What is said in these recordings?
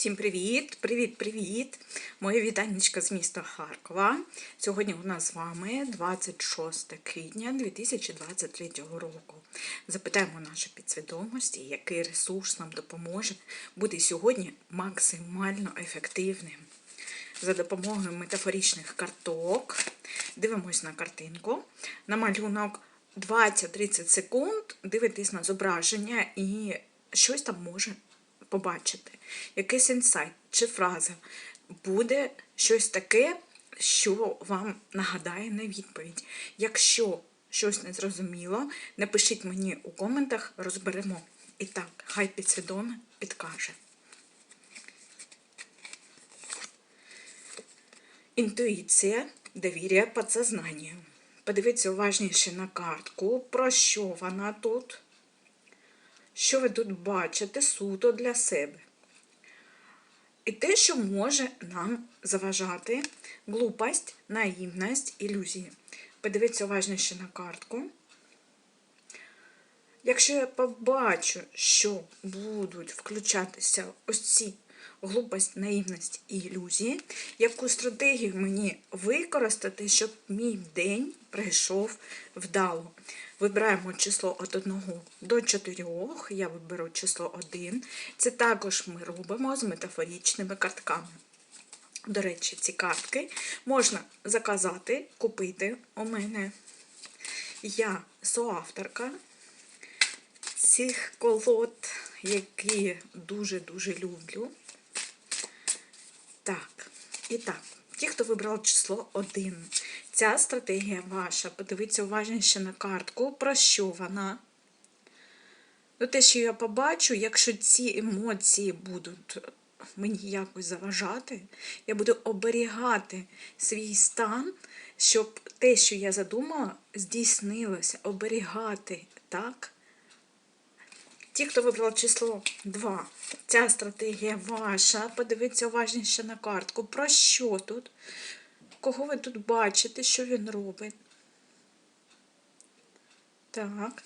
Всім привіт! Привіт-привіт! Моє вітаннячко з міста Харкова. Сьогодні у нас з вами 26 квітня 2023 року. Запитаємо наші підсвідомості, який ресурс нам допоможе бути сьогодні максимально ефективним. За допомогою метафоричних карток. Дивимось на картинку. На малюнок 20-30 секунд дивитесь на зображення і щось там може побачити. Якийсь інсайт чи фраза буде щось таке, що вам нагадає на відповідь. Якщо щось не зрозуміло, напишіть мені у коментах, розберемо. І так, хай підсвідоме підкаже. Інтуїція, довір'я подсознанню. Подивіться уважніше на картку, про що вона тут. Що ви тут бачите суто для себе. І те, що може нам заважати глупость, наївність, ілюзії. Подивіться уважніше на картку. Якщо я побачу, що будуть включатися ось ці глупость, наївність і ілюзії, яку стратегію мені використати, щоб мій день прийшов вдало. Вибираємо число від 1 до 4, я виберу число 1. Це також ми робимо з метафоричними картками. До речі, ці картки можна заказати, купити у мене. Я соавторка цих колод, які дуже-дуже люблю. І так, ті, хто вибрав число 1. Ця стратегія ваша. Подивіться уважніше на картку, про що вона. Ну, те, що я побачу, якщо ці емоції будуть мені якось заважати, я буду оберігати свій стан, щоб те, що я задумала, здійснилося. Оберігати, так? Ті, хто вибрав число 2, ця стратегія ваша. Подивіться уважніше на картку. Про що тут? Кого ви тут бачите, що він робить? Так.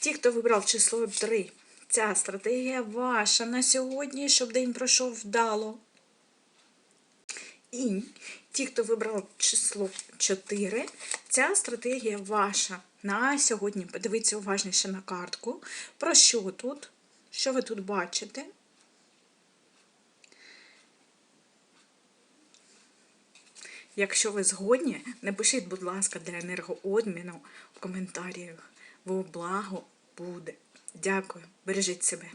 Ті, хто вибрав число 3, ця стратегія ваша на сьогодні, щоб день пройшов вдало. І ті, хто вибрав число 4, ця стратегія ваша на сьогодні. Подивіться уважніше на картку. Про що тут? Що ви тут бачите? Якщо ви згодні, напишіть, будь ласка, для енергообміну в коментарях. Во благо буде. Дякую. Бережіть себе.